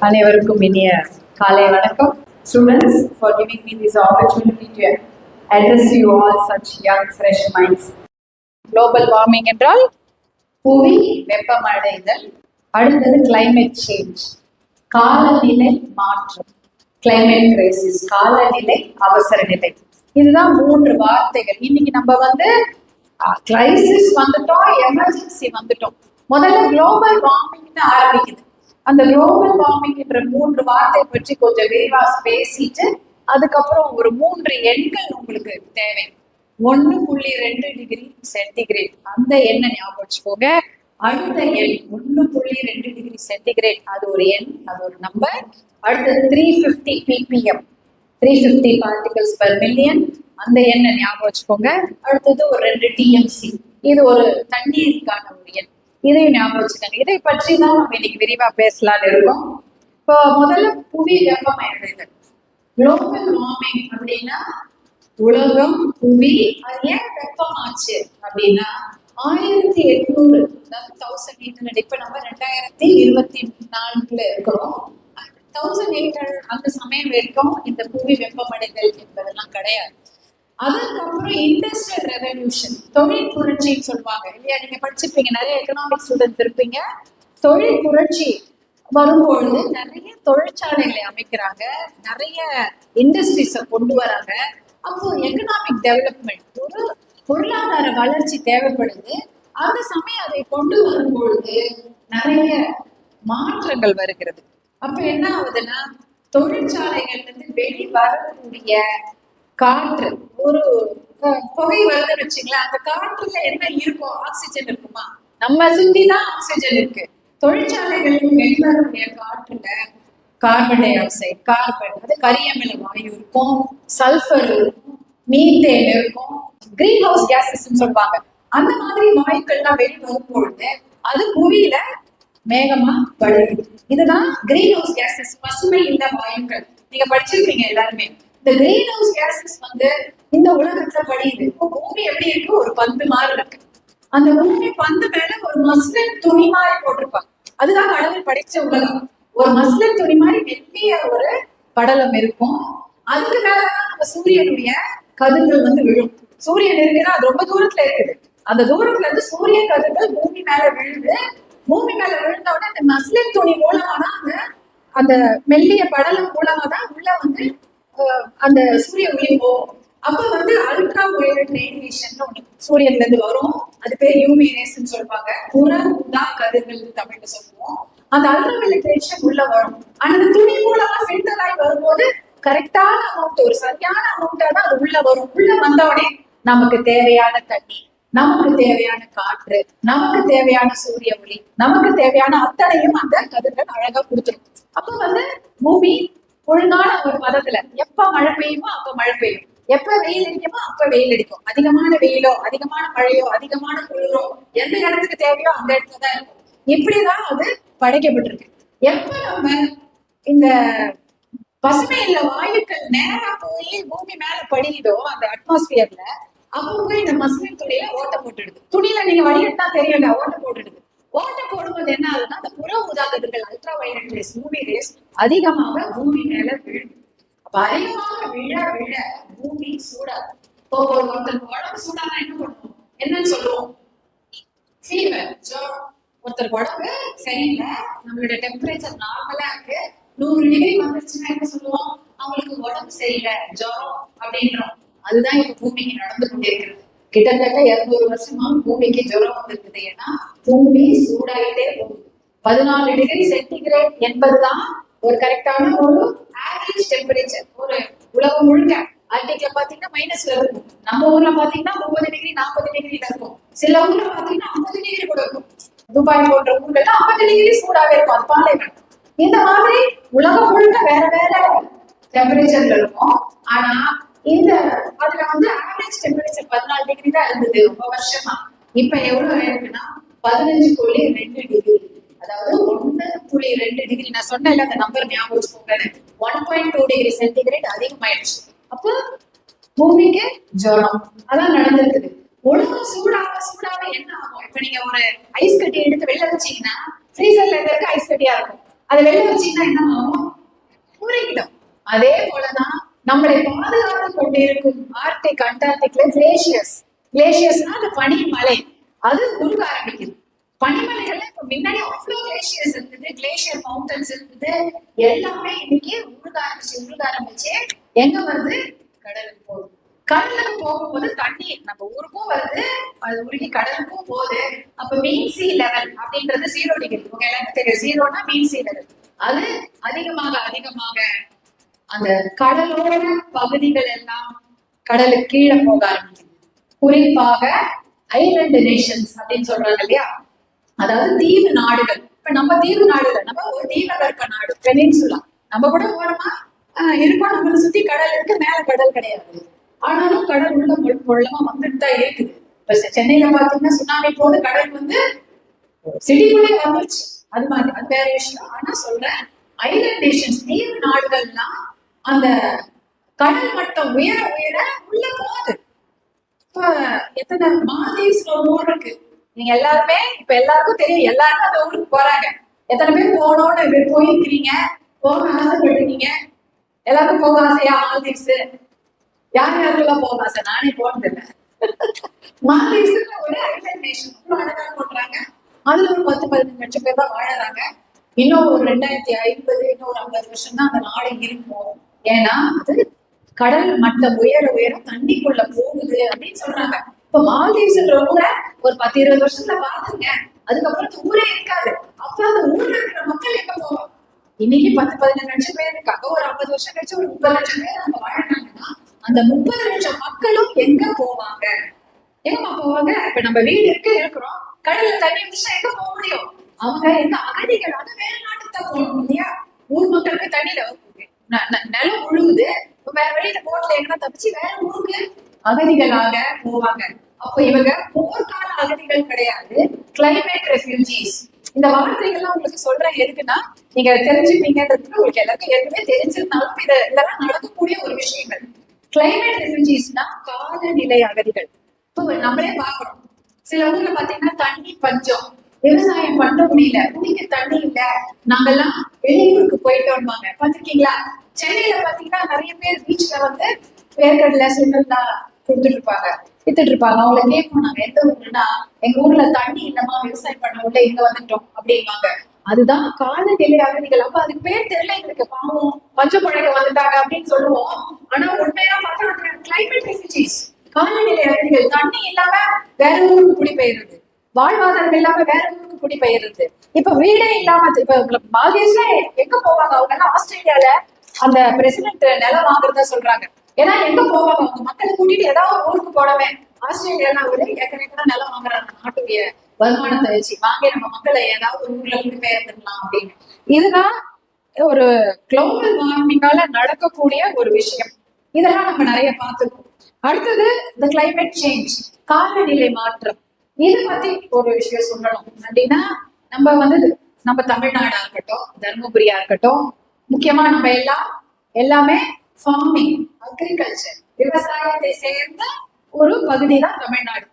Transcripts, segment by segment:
அனைவருக்கும் இனிய காலை வணக்கம். Students for giving me this opportunity to address you all such young fresh minds global warming என்றால் புவி வெப்பமடைதல் அடுத்தது கிளைமேட் சேஞ்ச் காலநிலை மாற்றம். கிளைமேட் கிரைசிஸ் காலநிலை அவசர நிலை. இதுதான் மூன்று வார்த்தைகள். இன்னைக்கு நம்ம வந்து கிரைசிஸ் வந்துட்டோம் எமர்ஜென்சி வந்துட்டோம். முதல்ல குளோபல் வார்மிங்னு ஆரம்பிக்குது. அந்த குளோபல் வார்மிங் என்ற மூன்று வார்த்தை பற்றி கொஞ்சம் விரிவா பேசிட்டு அதுக்கப்புறம் ஒரு மூன்று எண்கள் உங்களுக்கு தேவை. ஒன்னு புள்ளி ரெண்டு டிகிரி சென்டிகிரேட். அந்த எண்ணை ஞாபகம் வச்சுக்கோங்க. அடுத்த எண் ஒன்னு புள்ளி ரெண்டு டிகிரி சென்டிகிரேட் அது ஒரு எண் அது ஒரு நம்பர் அடுத்தது three fifty ppm three fifty particles per million அந்த எண்ணை ஞாபகம் வச்சுக்கோங்க. அடுத்தது ஒரு ரெண்டு டிஎம்சி இது ஒரு தண்ணீருக்கான ஒரு எண். இதையும் ஞாபகம் வச்சுக்கோங்க. இதை பற்றி தான் நம்ம இன்னைக்கு விரிவா பேசலாம்னு இருக்கோம். இப்போ முதல்ல புவி வெப்பமடைதல் குளோபல் வார்மிங் அப்படின்னா உலகம் புவி அது ஏன் வெப்பமாச்சு அப்படின்னா ஆயிரத்தி எட்நூறு அதாவது தௌசண்ட் எயிட் ஹண்ட்ரட் இப்போ நம்ம ரெண்டாயிரத்தி இருபத்தி நான்குல இருக்கிறோம். தௌசண்ட் எயிட் ஹண்ட்ரட் அந்த சமயம் வரைக்கும் இந்த புவி வெப்பமடைதல் என்பதெல்லாம் கிடையாது. அதுக்கப்புறம் இண்டஸ்ட்ரியல் ரெவல்யூஷன் தொழில் புரட்சின்னு சொல்லுவாங்க இல்லையா? நீங்க படிச்சிருப்பீங்க நிறைய எக்கனாமிக் ஸ்டூடெண்ட்ஸ் இருப்பீங்க. தொழில் புரட்சி வரும்பொழுது நிறைய தொழிற்சாலைகளை அமைக்கிறாங்க. நிறைய இண்டஸ்ட்ரீஸை கொண்டு வராங்க. அப்போ எக்கனாமிக் டெவலப்மெண்ட் பொருளாதார வளர்ச்சி தேவைப்படுது. அந்த சமயம் அதை கொண்டு வரும்பொழுது நிறைய மாற்றங்கள் வருகிறது. அப்ப என்ன ஆகுதுன்னா தொழிற்சாலைகள்ல இருந்து வெளி வரக்கூடிய காற்று ஒரு புகை வருதுன்னு வச்சுங்களேன் அந்த காற்றுல என்ன இருக்கும் ஆக்சிஜன் இருக்குமா? நம்ம சுத்தி தான் ஆக்சிஜன் இருக்கு தொழிற்சாலைகளுக்கு வெளிவரக்கூடிய காற்றுல கார்பன் டை ஆக்சைடு கார்பன் அது கரியமில வாயு இருக்கும் சல்ஃபர் இருக்கும் மீத்தேன் இருக்கும் கிரீன் ஹவுஸ் கேசஸ் சொல்லுவாங்க. அந்த மாதிரி வாயுக்கள்லாம் வெளி வரும்பொழுது அது புவியில மேகமா வளருது இதுதான் கிரீன் ஹவுஸ் கேசஸ் பசுமை இல்ல வாயுக்கள். நீங்க படிச்சிருக்கீங்க எல்லாருமே. இந்த கிரீன் ஹவுஸ் கேசஸ் வந்து இந்த உலகத்துல படியுது இப்போ பூமி எப்படி இருக்கு? ஒரு பந்து மாதிரி இருக்கு. அந்த பூமி பந்து மேல ஒரு மஸ்லின் துணி மாதிரி போட்டிருப்பாங்க. அதுதான் கடவுள் படிச்ச உலகம். ஒரு மஸ்லின் துணி மாதிரி மெல்லிய ஒரு படலம் இருக்கும். அதுக்கு மேலதான் நம்ம சூரியனுடைய கதிர்கள் வந்து விழும். சூரியன் இருக்குன்னா அது ரொம்ப தூரத்துல இருக்குது. அந்த தூரத்துல இருந்து சூரிய கதிர்கள் பூமி மேல விழுந்து பூமி மேல விழுந்த உடனே அந்த மஸ்லின் துணி மூலமா தான் அந்த அந்த மெல்லிய படலம் மூலமா தான் உள்ள வந்து அந்த சூரிய ஒளி போகும் அப்ப வந்து அல்ட்ரா வயலட் ரேடியேஷன் ஒண்ணு சூரியன்ல இருந்து வரும். அது பேர் யூமினேஷன் சொல்லுவாங்க. புற கதிர்கள் தமிழ்ல சொல்லுவோம். அந்த அல்ட்ரா வயலட் ரேடியேஷன் உள்ள வரும். ஆனா அந்த துணி மூலமா ஃபில்டர் ஆகி வரும்போது கரெக்டான அமௌண்ட் ஒரு சரியான அமௌண்டா தான் அது உள்ள வரும். உள்ள வந்த உடனே நமக்கு தேவையான தண்ணி நமக்கு தேவையான காற்று நமக்கு தேவையான சூரிய ஒளி நமக்கு தேவையான அத்தனையும் அந்த கதிர்கள் அழகா கொடுத்துரும். அப்ப வந்து பூமி ஒழுங்கான ஒரு பதத்துல எப்ப மழை பெய்யுமோ அப்ப மழை பெய்யும். எப்ப வெயில் அடிக்குமோ அப்ப வெயில் அடிக்கும். அதிகமான வெயிலோ அதிகமான மழையோ அதிகமான குளிரோ எந்த இடத்துக்கு தேவையோ அந்த இடத்துல தான் இருக்கும். இப்படிதான் அது படைக்கப்பட்டிருக்கு. எப்ப நம்ம இந்த பசுமை இல்ல வாயுக்கள் நேரா போய் பூமி மேல படியுதோ அந்த அட்மாஸ்பியர்ல அப்பவே இந்த மஸ்லின் துணியில ஓட்ட போட்டுடுது. துணியில நீங்க வடிகட்டா தெரியல ஓட்ட போட்டுடுது. ஓட்ட போடும்போது என்ன ஆகுதுன்னா அந்த புற ஊதாக்கதிர்கள் அல்ட்ரா வைலட் ரேஸ் பூமி ரேஸ் அதிகமாக பூமி மேல விழுது அப்ப அதிகமாக விழ விழ பூமி சூடாது இப்போ ஒரு ஒருத்தருக்கு உடம்பு சூடானா என்ன பண்ணுவோம்? என்னன்னு சொல்லுவோம்? ஃபீவர் ஜுரம் ஒருத்தருக்கு உடம்பு சரியில்லை நம்மளோட டெம்பரேச்சர் நார்மலா இருக்கு. நூறு டிகிரி வந்துருச்சுன்னா என்ன சொல்லுவோம்? அவங்களுக்கு உடம்பு சரியில்லை ஜோரம் அப்படின்றோம். அதுதான் இப்ப பூமிக்கு நடந்து கொண்டே இருக்கிறது. கிட்டத்தட்ட இருநூறு வருஷமா பூமிக்கு ஜுரம் வந்திருக்குது. ஏன்னா பூமி சூடாகிட்டே போகுது. பதினாலு டிகிரி சென்டிகிரேட் என்பதுதான் ஒரு கரெக்டான ஒரு ஆவரேஜ் டெம்பரேச்சர் ஒரு உலகம் முழுக்க ஆர்டிக்ல பாத்தீங்கன்னா மைனஸ்ல இருக்கும். நம்ம ஊர்ல பாத்தீங்கன்னா முப்பது டிகிரி நாற்பது டிகிரில இருக்கும். சில ஊர்ல பாத்தீங்கன்னா ஐம்பது டிகிரி கூட இருக்கும். துபாய் போன்ற ஊர்கள்ல ஐம்பது டிகிரி சூடாவே இருக்கும். அது பாலைவனம். இந்த மாதிரி உலகம் முழுக்க வேற வேற டெம்பரேச்சர்ல இருக்கும் ஆனா இந்த அதுல வந்து ஆவரேஜ் டெம்பரேச்சர் பதினாலு டிகிரி தான் இருந்தது ரொம்ப வருஷமா. இப்ப எவ்வளவு இருக்குன்னா பதினஞ்சு புள்ளி ரெண்டு டிகிரி அதாவது ஒன்னு புள்ளி ரெண்டு டிகிரி நான் சொன்னேன்ல அந்த நம்பர் ஞாபகம் வச்சுக்கோங்க one point two degree centigrade அதிகமாயிடுச்சு. அப்போ பூமிக்கு ஜுரம். அதான் நடந்திருக்குது. உலகம் சூடாக சூடாக என்ன ஆகும்? இப்ப நீங்க ஒரு ஐஸ் கட்டி எடுத்து வெளில வச்சீங்கன்னா ஃப்ரீசர்ல இருக்க ஐஸ் கட்டியா இருக்கும். அதை வெளில வச்சீங்கன்னா என்ன ஆகும்? உருகிடும். அதே போலதான் நம்மளை பாதுகாத்துக் கொண்டிருக்கும் ஆர்டிக் அண்டார்டிக்ல கிளேசியர்ஸ் கிளேசியர்ஸ்னா அது பனிமலை. அது உருக ஆரம்பிக்குது. பனிமலைகள்ல இப்ப முன்னாடி அவ்வளவு கிளேசியர்ஸ் இருந்தது. கிளேசியர் மவுண்டன்ஸ் இருந்தது. எல்லாமே இன்னைக்கு உருக ஆரம்பிச்சு உருக ஆரம்பிச்சு எங்க வருது? கடலுக்கு போகுது. கடலுக்கு போகும்போது தண்ணி நம்ம ஊருக்கும் வருது. அது உருகி கடலுக்கும் போகுது. அப்ப மீன் சி லெவல் அப்படின்றது ஜீரோ டிகிரி உங்க எல்லாருக்கும் தெரியும். ஜீரோனா மீன் சி லெவல் அது அதிகமாக அதிகமாக அந்த கடலோர பகுதிகள் எல்லாம் கடலுக்கு கீழே போக ஆரம்பிக்குது. குறிப்பாக ஐலண்ட் நேஷன்ஸ் அப்படின்னு சொல்றாங்க இல்லையா? அதாவது தீவு நாடுகள். இப்ப நம்ம தீவு நாடுகள் நம்ம ஒரு தீபகற்ப நாடு பெனின்சுலா. நம்ம கூட ஓரமா ஆஹ், இருக்கோம். நம்மளை சுத்தி கடல் இருக்கு மேல கடல் கிடையாது. ஆனாலும் கடல் உள்ள மொ- வந்துட்டு தான் இருக்குது. இப்ப சென்னையில பாத்தீங்கன்னா சுனாமி போது கடல் வந்து சிட்டிக்குள்ளே வந்துருச்சு. அது மாதிரி அது வேற விஷயம். ஆனா சொல்றேன் ஐலண்ட் நேஷன்ஸ் தீவு நாடுகள்லாம் அந்த கடல் மட்டம் உயர உயர உள்ள போகுது. இப்ப எத்தனை மால்தீவ்ஸ்ல ஒரு ஊர் இருக்கு. நீங்க எல்லாருமே இப்ப எல்லாருக்கும் தெரியும் எல்லாருமே அந்த ஊருக்கு போறாங்க. எத்தனை பேர் போகணும்னு போயிருக்கிறீங்க? போக ஆசைப்பட்டிருக்கீங்க? எல்லாருக்கும் போக ஆசையா மால்தீவ்ஸ்? யார் யாருக்கெல்லாம் போக ஆசை? நானே போனது இல்லை. மால்தீவ்ஸ்ல ஒரு ஐலண்ட் நேஷன் அவ்வளவு அழகா போடுறாங்க. அதுல ஒரு பத்து பதினஞ்சு லட்சம் பேர் தான் வாழறாங்க. இன்னும் ஒரு ரெண்டாயிரத்தி ஐம்பது இன்னும் ஒரு ஐம்பது வருஷம் தான் அந்த நாடு இருக்கும். ஏன்னா அது கடல் மட்டம் உயர உயர தண்ணிக்குள்ள போகுது அப்படின்னு சொல்றாங்க. இப்ப மால்தீவ்ஸ்ன்ற ஊரை ஒரு பத்து இருபது வருஷத்துல பாத்துங்க அதுக்கப்புறம் ஊரே இருக்காது அப்ப அந்த ஊர்ல இருக்கிற மக்கள் எங்க போவோம் இன்னைக்கு பத்து பதினஞ்சு லட்சம் பேர் இருக்காங்க. ஒரு ஐம்பது வருஷம் கழிச்சு ஒரு முப்பது லட்சம் பேர் நம்ம வாழ்றாங்கன்னா அந்த முப்பது லட்சம் மக்களும் எங்க போவாங்க? எங்கம்மா போவாங்க? இப்ப நம்ம வீடு இருக்க இருக்கிறோம். கடல்ல தண்ணி வந்துச்சா எங்க போக முடியும்? அவங்க எங்க அகதிகளான வேற நாட்டுக்கு தான் போகணும் இல்லையா? ஊர் மக்களுக்கு தண்ணியில நிலம் உழுவுது வேற வெளியில போட்ல என்ன தப்பிச்சு வேற ஊருக்கு அகதிகளாக போவாங்க. அப்போ இவங்க போர்க்கால அகதிகள் கிடையாது. கிளைமேட் ரெஃப்யூஜிஸ் இந்த வார்த்தைகள்லாம் உங்களுக்கு சொல்றேன். எதுக்குன்னா நீங்க தெரிஞ்சுப்பீங்கன்றது உங்களுக்கு எல்லாருக்கும் ஏற்கனவே தெரிஞ்சிருந்தாலும் இத இதெல்லாம் நடக்கக்கூடிய ஒரு விஷயங்கள். கிளைமேட் ரெஃப்யூஜிஸ்னா காலநிலை அகதிகள். இப்போ நம்மளே பாக்குறோம் சில ஊர்ல பாத்தீங்கன்னா தண்ணி பஞ்சம். விவசாயம் பண்ண முடியல குடிக்க தண்ணி இல்ல நாங்கெல்லாம் வெளியூருக்கு போயிட்டோம்பாங்க. பாத்திருக்கீங்களா சென்னையில பாத்தீங்கன்னா நிறைய பேர் பீச்ல வந்து வேர்க்கடலை சுண்டல்லா கொடுத்துட்டு இருப்பாங்க வித்துட்டு இருப்பாங்க அவங்கள கேட்போம் நாங்க எந்த ஊருன்னா எங்க ஊர்ல தண்ணி இல்லமா விவசாயம் பண்ண முடியல இங்க வந்துட்டோம் அப்படிம்பாங்க. அதுதான் காலநிலை அகதிகள் அப்ப அதுக்கு பேர் தெரியல எங்களுக்கு பாவம். பஞ்ச பழக வந்துட்டாங்க அப்படின்னு சொல்லுவோம். ஆனா உண்மையா பார்த்தா கிளைமேட் ரெஃப்யூஜிஸ் காலநிலை அகதிகள் தண்ணி இல்லாம வேற ஊருக்கு குடிபெயர்றது. வாழ்வாதாரம் இல்லாம வேற ஊருக்கு குடிபெயர்றது இப்ப வீடே இல்லாம இப்ப மால்தீவ்ஸ்ல எங்க போவாங்க? அவங்க எல்லாம் ஆஸ்திரேலியால அந்த பிரசிடென்ட் நிலம் வாங்குறதா சொல்றாங்க. ஏன்னா எங்க போவாங்க? அவங்க மக்களை கூட்டிட்டு ஏதாவது ஊருக்கு போடவே ஆஸ்திரேலியால ஒரு ஏக்கர் ஏக்கரா நிலம் வாங்குறாங்க. நாட்டுடைய வருமானத்தை வச்சு வாங்கி நம்ம மக்களை ஏதாவது ஒரு ஊர்ல குடிபெயர்ந்துடலாம் அப்படின்னு. இதுதான் ஒரு குளோபல் வார்மிங்கால நடக்கக்கூடிய ஒரு விஷயம். இதெல்லாம் நம்ம நிறைய பார்த்துருக்கோம். அடுத்தது இந்த கிளைமேட் சேஞ்ச் காலநிலை மாற்றம். இதை பத்தி ஒரு விஷயம் சொல்லணும் அப்படின்னா நம்ம வந்து நம்ம தமிழ்நாடா இருக்கட்டும் தருமபுரியா இருக்கட்டும் முக்கியமா நம்ம எல்லாம் எல்லாமே ஃபார்மிங் அக்ரிகல்ச்சர் விவசாயத்தை சேர்ந்த ஒரு பகுதி தான் தமிழ்நாடு.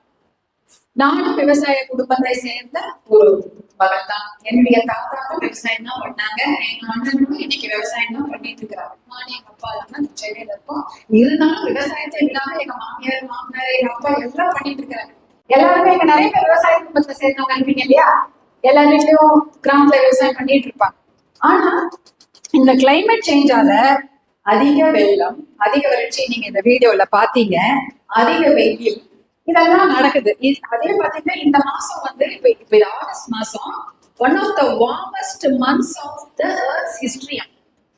நானும் விவசாய குடும்பத்தை சேர்ந்த ஒரு மகள் தான் என்னுடைய தாத்தாவும் விவசாயம் தான் பண்ணாங்க. எங்க அண்ணனும் இன்னைக்கு விவசாயம் தான் பண்ணிட்டு இருக்கிறாங்க நான் எங்க அப்பா எல்லாம் சென்னையில இருக்கோம். இருந்தாலும் விவசாயத்தை இல்லாம எங்க மாமியார் மாமனார் எங்க அப்பா எல்லாம் பண்ணிட்டு இருக்கிறாங்க எல்லாருமே இங்க நிறைய பேர் விவசாய குடும்பத்துல சேர்ந்தவங்க இருப்பீங்க இல்லையா? எல்லா வீட்லயும் கிராமத்துல விவசாயம் பண்ணிட்டு இருப்பாங்க. ஆனா இந்த கிளைமேட் சேஞ்சால அதிக வெள்ளம் அதிக வறட்சி நீங்க இந்த வீடியோல பாத்தீங்க அதிக வெயில். இதெல்லாம் நடக்குது. அதே பாத்தீங்கன்னா இந்த மாசம் வந்து இப்ப இப்ப ஆகஸ்ட் மாசம் one of the warmest months of the earth's history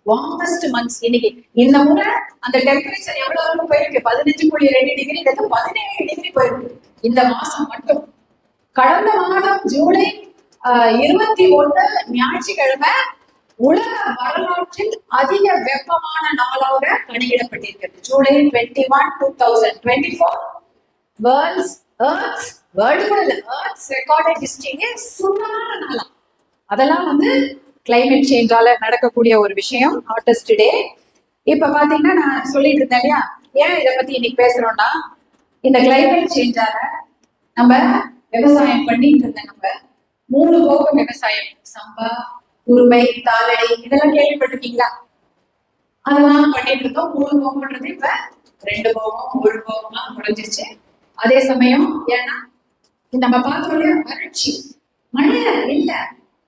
warmest months இன்னைக்கு இந்த முறை அந்த டெம்பரேச்சர் எவ்வளவு போயிருக்கு? பதினஞ்சு புள்ளி ரெண்டு டிகிரி பதினேழு டிகிரி போயிருக்கு. இந்த மாசம் மட்டும். கடந்த மாதம் ஜூலை ஆஹ், இருபத்தி ஒண்ணு ஞாயிற்றுக்கிழமை உலக வரலாற்றில் அதிக வெப்பமான நாளாக பணியிடப்பட்டிருக்கிறது July twenty one two thousand twenty four world's earth's world கூட இல்ல ஏர்த்ஸ் ரெக்கார்டட் ஹிஸ்டரியே நாளா. அதெல்லாம் வந்து கிளைமேட் சேஞ்சால நடக்கக்கூடிய ஒரு விஷயம் ஆர்டிஸ்ட் டே இப்ப பாத்தீங்கன்னா நான் சொல்லிட்டு இருந்தேன் இல்லையா? ஏன் இதை பத்தி இன்னைக்கு பேசுறோம்னா இந்த கிளைமேட் சேஞ்சால நம்ம விவசாயம் பண்ணிட்டு இருந்த நம்ம மூணு போக விவசாயம். சம்பா உருமை தாளடி இதெல்லாம் கேள்விப்பட்டிருக்கீங்களா? அதெல்லாம் பண்ணிட்டு இருந்தோம். மூணு போகம்ன்றது இப்ப ரெண்டு போகம் ஒரு போகம்லாம் முடிஞ்சிருச்சு. அதே சமயம் ஏன்னா நம்ம பார்த்தோம் வறட்சி. மழை இல்ல.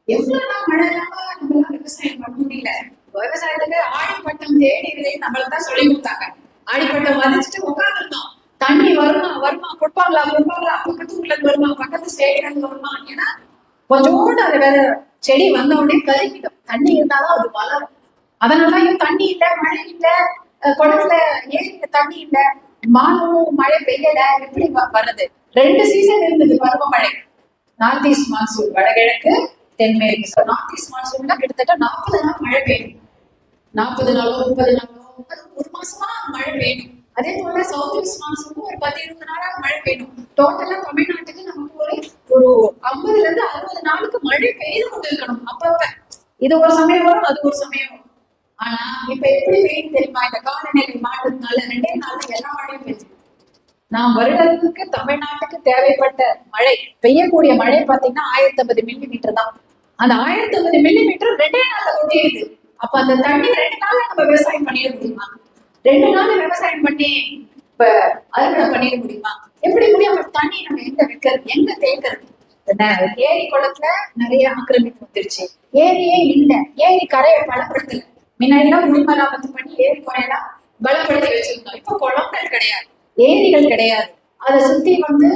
எவ்வளவுதான் மழை இல்லாம நம்மளால விவசாயம் பண்ண முடியல. விவசாயத்துக்கு ஆடிப்பட்டம் தேடி நம்மளுக்கு தான் சொல்லி கொடுத்தாங்க. ஆடிப்பட்டம் மதிச்சுட்டு உட்காந்துருந்தோம் தண்ணி வருமா வருமா கொடுப்பாங்களா கொடுப்பாங்களா? பக்கத்து ஊர்ல இருந்து வருமா பக்கத்து ஸ்டேட்ல இருந்து வருமா? ஏன்னா கொஞ்சோண்டு அது வேற செடி வந்த உடனே கருகிடும். தண்ணி இருந்தாதான் அது வளரும். அதனால ஐயோ தண்ணி இல்ல மழை இல்ல குளத்துல ஏரியில தண்ணி இல்ல. மானும் மழை பெய்யல எப்படி வ- வர்றது? ரெண்டு சீசன் இருந்தது பருவமழை நார்த் ஈஸ்ட் மான்சூன் வடகிழக்கு தென்மேற்கு. நார்த் ஈஸ்ட் மான்சூன்னா கிட்டத்தட்ட நாற்பது நாள் மழை பெய்யும். நாற்பது நாளோ முப்பது நாளோ ஒரு மாசமா மழை பெய்யும். அதே போல சவுத் ஈஸ்ட் மான்சூன் ஒரு பத்து இருபது நாளா மழை பெய்யும். டோட்டலா தமிழ்நாட்டுக்கு நமக்கு ஒரு ஒரு ஐம்பதுல இருந்து அறுபது நாளுக்கு மழை பெய்து கொண்டு இருக்கணும் அப்பப்ப. இது ஒரு சமயம் வரும் அது ஒரு சமயம் வரும். ஆனா இப்ப எப்படி பெய்யும் தெரியுமா? இந்த காலநிலை மாற்றத்தினால ரெண்டே நாள் எல்லா மழையும் பெய்யுது. நாம் வருடத்துக்கு தமிழ்நாட்டுக்கு தேவைப்பட்ட மழை பெய்யக்கூடிய மழை பாத்தீங்கன்னா ஆயிரத்தி ஐம்பது மில்லி மீட்டர் தான். அந்த ஆயிரத்தி ஐம்பது மில்லி மீட்டர் ரெண்டே நாள்ல கொட்டிடுது. அப்ப அந்த தண்ணி ரெண்டு நாள்ல நம்ம விவசாயம் பண்ணிட முடியுமா? ரெண்டு நாள் விவசாயம் பண்ணி இப்ப அறுவடை பண்ணிட முடியுமா? எப்படி முடியும்? தண்ணி நம்ம எங்க வைக்கிறது? எங்க தேக்கிறது ஏரி குளத்துல நிறைய ஆக்கிரமிப்பு வந்துருச்சு. ஏரியே இல்ல. ஏரி கரையை பலப்படுத்தல. முன்னாடிலாம் குடிமராமத்து பண்ணி ஏரி குறையெல்லாம் பலப்படுத்தி வச்சிருந்தோம். இப்ப குளங்கள் கிடையாது. ஏரிகள் கிடையாது. அதை சுத்தி வந்து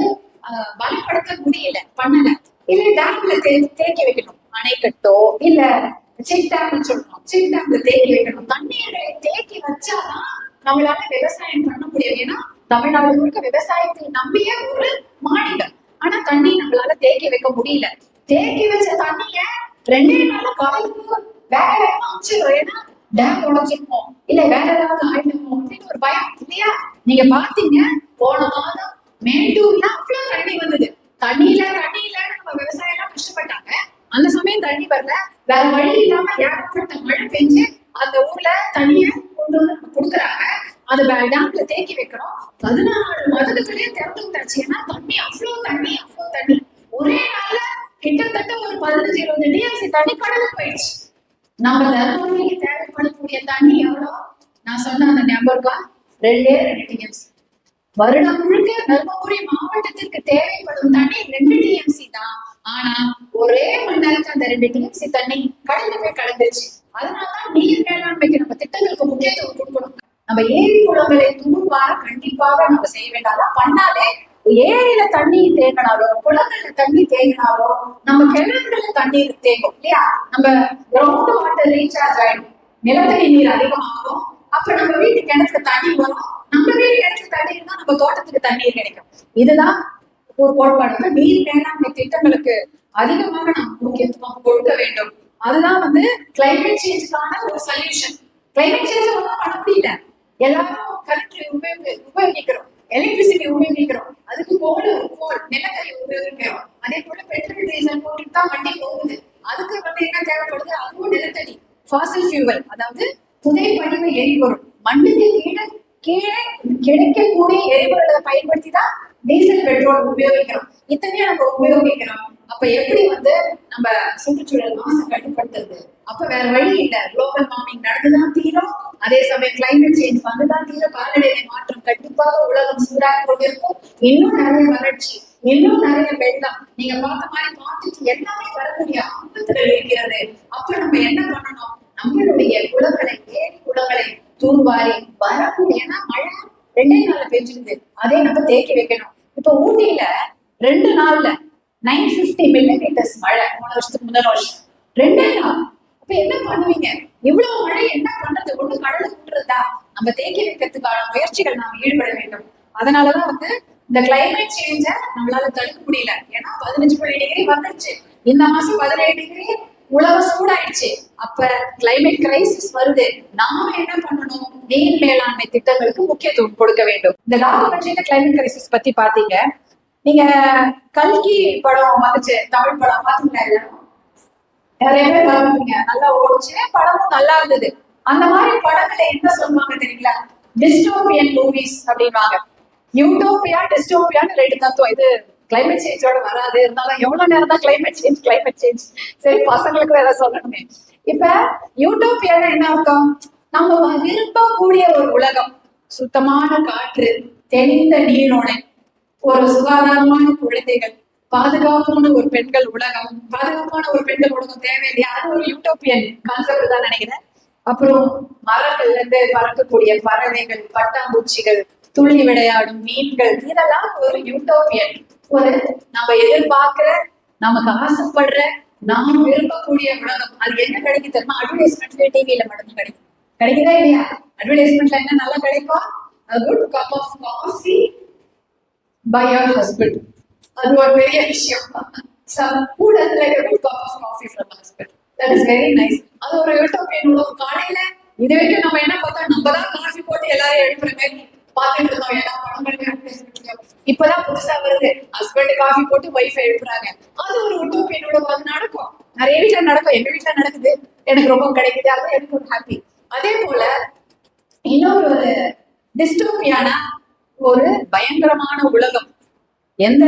ஆஹ், பலப்படுத்த முடியல. பண்ணல. இல்ல டேம்ல தேக்கி வைக்கணும். அணைக்கட்டோ இல்ல சிக் டேம்னு சொல்லணும் சிக் டேம்ல தேக்கி வைக்கணும். தண்ணீரை தேக்கி வச்சாதான் நம்மளால விவசாயம் பண்ண முடியும் ஏன்னா தமிழ்நாடு முழுக்க விவசாயத்தை நம்பிய ஒரு மாநிலம். ஆனா தண்ணி நம்மளால தேக்கி வைக்க முடியல. தேக்கி வச்ச தண்ணிய ரெண்டே நாள் கடலுக்கு வேற வேகமா ஏன்னா டேம் உடஞ்சிருமோ? இல்ல வேற ஏதாவது ஆயிடுமோ? அப்படின்னு ஒரு பயம் இல்லையா? நீங்க பாத்தீங்க போன மாதம் மேட்டூர்ல அவ்வளவு தண்ணி வந்தது. தண்ணியில தண்ணியில தண்ணி இல்லன்னு நம்ம விவசாயம் எல்லாம் கஷ்டப்பட்டாங்க. அந்த சமயம் தண்ணி வரல. வேற வழி இல்லாம ஏகப்பட்ட மழை பெஞ்சு அந்த ஊர்ல தண்ணிய கொண்டு வந்து நம்ம கொடுக்குறாங்க. அது டேம்ல தேக்கி வைக்கிறோம் பதினாலு மதகுகளே திறந்து விட்டாச்சு ஏன்னா தண்ணி அவ்வளோ தண்ணி அவ்வளோ தண்ணி. ஒரே நாள்ல கிட்டத்தட்ட ஒரு பதினஞ்சு இருபது டிஎம்சி தண்ணி கடலுக்கு போயிடுச்சு. நம்ம தர்மபுரிக்கு தேவைப்படக்கூடிய தண்ணி எவ்வளோ? நான் சொன்ன அந்த நம்பருக்கா ரெண்டே ரெண்டு டிஎம்சி வருடம் முழுக்க தர்மபுரி மாவட்டத்திற்கு தேவைப்படும் தண்ணி ரெண்டு டிஎம்சி தான். ஆனா ஒரே மணி நேரத்துக்கு அந்த ரெண்டு டிஎம்சி தண்ணி கடந்து போய் கலந்துருச்சு. அதனாலதான் நீர் மேலாண்மைக்கு நம்ம திட்டங்களுக்கு முக்கியத்துவம் கொடுக்கணும். நம்ம ஏரி குளங்களை தூர்வார கண்டிப்பாக நம்ம செய்ய வேண்டாம். பண்ணாலே ஏரியில தண்ணி தேங்கினாலோ குளங்கள்ல தண்ணி தேங்கினாலோ நம்ம கிணறுகள்ல தண்ணீர் தேங்கும் இல்லையா? நம்ம கிரவுண்ட் வாட்டர் ரீசார்ஜ் ஆயிடும். நிலத்தடி நீர் அதிகமாகும். அப்ப நம்ம வீட்டு கிணத்துக்கு தண்ணி வரும். நம்ம வீட்டு கிணத்துக்கு தண்ணி இருந்தா நம்ம தோட்டத்துக்கு தண்ணீர் கிடைக்கும். இதுதான் ஒரு கோட்பாடு. நீர் மேலாண்மை திட்டங்களுக்கு அதிகமாக நாம் முக்கியத்துவம் கொடுக்க வேண்டும். அதுதான் வந்து கிளைமேட் சேஞ்சுக்கான ஒரு சொல்யூஷன் கிளைமேட் சேஞ்ச் ஒன்றும் பண்ண முடியல. எல்லாரும் கரண்ட் உபயோகி உபயோகிக்கிறோம். எலக்ட்ரிசிட்டி உபயோகிக்கிறோம். அதுக்கு கோல் கோல் நிலக்கரி உபயோகிக்கிறோம். அதே போல பெட்ரோல் டீசல் போட்டுட்டு தான் வண்டி போகுது அதுக்கு வந்து என்ன தேவைப்படுது? அதுவும் நிலத்தடி ஃபாசில் ஃபியூவல் அதாவது புதை படிவு எரிபொருள். மண்ணுக்கு கீழே கீழே கிடைக்கக்கூடிய எரிபொருளை பயன்படுத்தி தான் டீசல் பெட்ரோல் உபயோகிக்கிறோம். இத்தனையும் நம்ம உபயோகிக்கிறோம். அப்ப எப்படி வந்து நம்ம சுற்றுச்சூழல் மாசம் கட்டுப்படுத்துறது? அப்ப வேற வழி இல்ல. குளோபல் வார்மிங் நடந்துதான் தீரும். அதே சமயம் கிளைமேட் சேஞ்ச் வந்துதான் தீரும். காலநிலை மாற்றம் கண்டிப்பாக உலகம் சூடாக கொண்டிருக்கும். இன்னும் நிறைய வறட்சி இன்னும் நிறைய வெள்ளம். நீங்க பார்த்த மாதிரி பார்த்துட்டு எல்லாமே வரக்கூடிய ஆபத்துகள் இருக்கிறது. அப்ப நம்ம என்ன பண்ணணும்? நம்மளுடைய குளங்களை ஏரி குளங்களை தூர்வாரி வரக்கூடிய ஏன்னா மழை ரெண்டே நாள்ல பெஞ்சிருது. அதே நம்ம தேக்கி வைக்கணும். இப்ப ஊட்டியில ரெண்டு நாள்ல நைன் பிப்டி மில்லிமீட்டர்ஸ் மழை மூணு வருஷத்துக்கு முதல் வருஷம். ரெண்டே நாள் அப்ப என்ன பண்ணுவீங்க? இவ்வளவு மழை என்ன பண்றது? ஒண்ணு கடலுக்கு விட்டுறதா நம்ம தேக்கி வைக்கிறதுக்கான முயற்சிகள் நாம் ஈடுபட வேண்டும். அதனாலதான் வந்து இந்த கிளைமேட் சேஞ்ச நம்மளால தடுக்க முடியல. ஏன்னா பதினஞ்சு புள்ளி டிகிரி வந்துருச்சு. இந்த மாசம் பதினேழு டிகிரி உலகம் சூடாயிடுச்சு. அப்ப கிளைமேட் கிரைசிஸ் வருது. நாம என்ன பண்ணணும்? நீர் மேலாண்மை திட்டங்களுக்கு முக்கியத்துவம் கொடுக்க வேண்டும். இந்த டாக்குமெண்ட்ரியில கிளைமேட் கிரைசிஸ் பத்தி பாத்தீங்க நீங்க கல்கி படம் வந்துச்சு தமிழ் படம் பாத்தீங்களா நிறைய பேர் பாருங்க நல்லா ஓடிச்சு. படமும் நல்லா இருந்தது. அந்த மாதிரி படத்துல என்ன சொல்லுவாங்க தெரியுங்களா? டிஸ்டோபியன் மூவிஸ் அப்படின்வாங்க யூட்டோபியா டிஸ்டோபியான்னு ரெண்டு தத்துவம். இது கிளைமேட் சேஞ்சோட வராது. இருந்தாலும் எவ்வளவு நேரம் தான் கிளைமேட் சேஞ்ச் கிளைமேட் சேஞ்ச் சரி பசங்களுக்கு வேற சொல்லணுமே. இப்ப யூட்டோபியால என்ன அர்த்தம்? நம்ம விரும்பக்கூடிய ஒரு உலகம். சுத்தமான காற்று தெளிந்த நீரோடை ஒரு சுகாதாரமான குழந்தைகள் பாதுகாப்பான ஒரு பெண்கள் உலகம் பாதுகாப்பான ஒரு பெண்கள் உலகம் தேவையில்லையா? அது ஒரு யூட்டோப்பியன் கான்செப்ட் தான் நினைக்கிறேன். அப்புறம் மரங்கள்ல இருந்து பறக்கக்கூடிய பறவைகள் பட்டாம்பூச்சிகள் துளி விளையாடும் மீன்கள் இதெல்லாம் ஒரு யூட்டோப்பியன் ஒரு நம்ம எதிர்பார்க்கிற நமக்கு ஆசைப்படுற நாம் விரும்பக்கூடிய உலகம். அது என்ன கிடைக்கும் தெரியுமா? அட்வர்டைஸ்மெண்ட்ல டிவியில மட்டும் கிடைக்கும் கிடைக்குதா. இல்லையா? அட்வர்டைஸ்மெண்ட்ல என்ன நல்லா கிடைக்கும் good cup of coffee by your husband அது ஒரு பெரிய விஷயம். Some who doesn't like a good cup of coffee from very nice அது ஒரு யூட்டோப்பியன் உலகம் காலையில இது வரைக்கும் நம்ம என்ன பார்த்தா நம்ம தான் காஃபி போட்டு எல்லாரும் எழுப்புற மாதிரி பார்த்துட்டு இருந்தோம். எல்லா படங்களையும் இப்பதான் புதுசா வருது. ஹஸ்பண்ட் காஃபி போட்டு ஒய்ஃப் எழுப்புறாங்க. அது ஒரு யூட்டோப்பியன் உலகம் அது நடக்கும். நிறைய வீட்டுல நடக்கும். எங்க வீட்ல நடக்குது. எனக்கு ரொம்ப கிடைக்குது. அது எனக்கு ஒரு ஹாப்பி அதே போல இன்னொரு ஒரு ஒரு பயங்கரமான உலகம். எந்த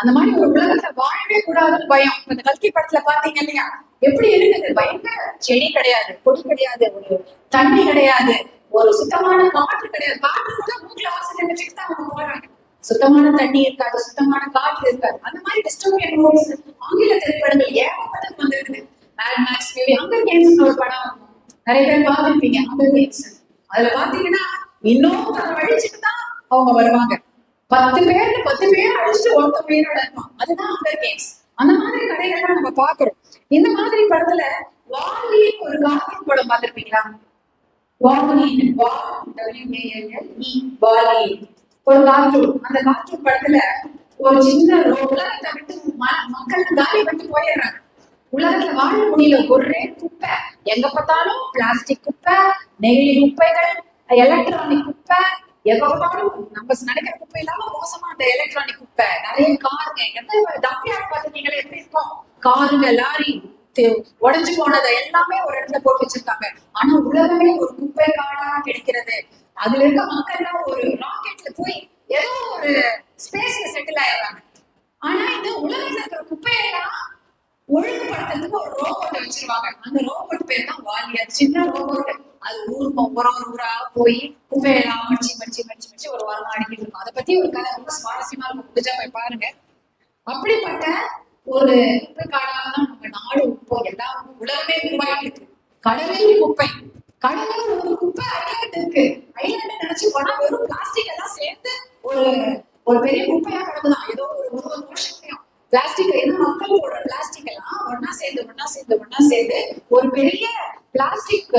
அந்த மாதிரி ஒரு உலகத்துல வாழவே கூடாதுன்னு பயம். இந்த கல்கி படத்துல பாத்தீங்க இல்லையா? எப்படி இருக்குது? பயங்கர செடி கிடையாது கொடி கிடையாது ஒரு தண்ணி கிடையாது ஒரு சுத்தமான காற்று கிடையாது. காற்று கூட மூக்கில வாசல் வச்சுட்டு தான் அவங்க போறாங்க. சுத்தமான தண்ணி இருக்காது சுத்தமான காற்று இருக்காது. அந்த மாதிரி டிஸ்டோபியன் மூவிஸ் ஆங்கில திரைப்படங்கள் ஏகப்பட்டது வந்திருக்குது. மேட் மேக்ஸ் ஃபியூரி அங்கர் கேம்ஸ்னு ஒரு படம் நிறைய பேர் பார்த்துருப்பீங்க அங்கர் கேம்ஸ் அதுல பாத்தீங்கன்னா இன்னொரு வழிச்சுட்டு தான் அவங்க வருவாங்க. பத்து பேர் பத்து பேர் அழிச்சுட்டு ஒருத்த உயிரோட இருப்பான். அதுதான் அங்கர் கேம்ஸ் அந்த மாதிரி கதைகள்லாம் நம்ம பாக்குறோம் இந்த மாதிரி படத்துல வாலி ஒரு கார்த்திக் படம் பார்த்திருப்பீங்களா? வாலி வாய் ஒரு கார்ட்டூன். அந்த கார்ட்டூன் படத்துல ஒரு சின்ன உலகத்தை விட்டு ம- மக்கள் காலி விட்டு போயிடுறாங்க. உலகத்துல வாழ முடியல. ஒரே குப்பை. எங்க பார்த்தாலும் பிளாஸ்டிக் குப்பை நெகிழி குப்பைகள் எலக்ட்ரானிக் குப்பை எவ்வளவு நம்ம நினைக்கிற குப்பை இல்லாம மோசமா அந்த எலக்ட்ரானிக் குப்பை நிறைய காருங்க எந்த டம்ப்யார்ட் பார்த்துட்டீங்களா எப்படி இருக்கும் காருங்க லாரி தே- உடைஞ்சு போனதை எல்லாமே ஒரு இடத்துல போட்டு வச்சிருக்காங்க. ஆனா உலகமே ஒரு குப்பை காடா கிடைக்கிறது. அதுல இருக்க மக்கள் ஒரு ராக்கெட்ல போய் ஏதோ ஒரு ஸ்பேஸ்ல செட்டில் ஆயிடுறாங்க. ஆனா இந்த உலகத்துல இருக்கிற குப்பையெல்லாம் ஒழுங்குபடுத்துறதுக்கு ஒரு ரோபோட் வச்சிருவாங்க. அந்த ரோபோட் பேர் தான் வாலியா சின்ன ரோபோட் அது ஊர் போ- ஒரு ஒரு ஊரா போய் குப்பையெல்லாம் மடிச்சு மடிச்சு மடிச்சு மடிச்சு ஒரு வாரமா அடிக்கிட்டு இருக்கும் அதை பத்தி ஒரு கதை ரொம்ப சுவாரஸ்யமா இருக்கும் முடிஞ்சா போய் பாருங்க அப்படிப்பட்ட ஒரு குப்பை காடாக தான் நம்ம நாடு இப்போ எல்லா உலகமே உருவாயிட்டு இருக்கு கடலில் குப்பை கடல்ல ஒரு குப்பை ஐலாண்ட் இருக்கு ஐலாண்ட் நினைச்சு போனா வெறும் பிளாஸ்டிக் எல்லாம் சேர்ந்து ஒரு ஒரு பெரிய குப்பையா கிடக்குதான் ஏதோ ஒரு ஒரு ஒரு வருஷத்தையும் பிளாஸ்டிக் என்ன மக்கள் போடுற பிளாஸ்டிக் எல்லாம் ஒன்னா சேர்ந்து ஒன்னா சேர்ந்து ஒன்னா சேர்ந்து ஒரு பெரிய பிளாஸ்டிக்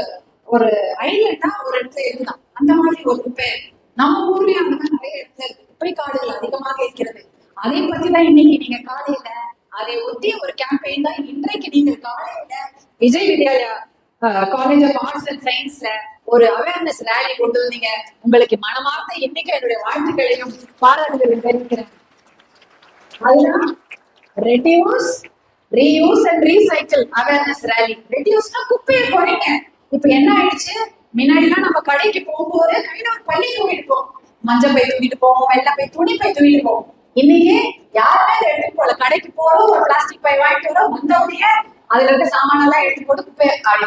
ஒரு ஐலண்டா ஒரு இடத்துல இருக்குதான் அந்த மாதிரி ஒரு குப்பை நம்ம ஊர்லயும் அந்த மாதிரி நிறைய இடத்துல இருக்கு குப்பை காடுகள் அதிகமாக இருக்கிறது அதை பத்தி தான் இன்னைக்கு நீங்க காலையில அதை ஒட்டிய ஒரு கேம்பெயின் தான் இன்றைக்கு நீங்க காலையில விஜய் வித்யாலயா காலேஜ் ஆஃப் சயின்ஸ்ல ஒரு அவேர்னஸ் ரேலி கொண்டு வந்தீங்க. உங்களுக்கு மனமார்ந்த இன்னைக்கு என்னுடைய வாழ்த்துக்களையும் பாராட்டுகளையும் தெரிவிக்கிறேன். அதுதான் reduce reuse and recycle awareness rally ரெடியூஸ்னா குப்பையை குறைங்க. இப்ப என்ன ஆயிடுச்சு? முன்னாடிலாம் நம்ம கடைக்கு போகும்போது கையில ஒரு பள்ளி தூக்கிட்டு போவோம். மஞ்சள் பை தூக்கிட்டு போவோம் வெள்ளை பை துணி பை தூக்கிட்டு போவோம். இன்னைக்கு யாருமே அதை எடுத்துட்டு போல கடைக்கு போறோம் ஒரு பிளாஸ்டிக் பை வாங்கிட்டு வரோம் வந்தவுடனே அதுல இருக்க சாமானெல்லாம் எடுத்து போட்டு குப்பையை காலி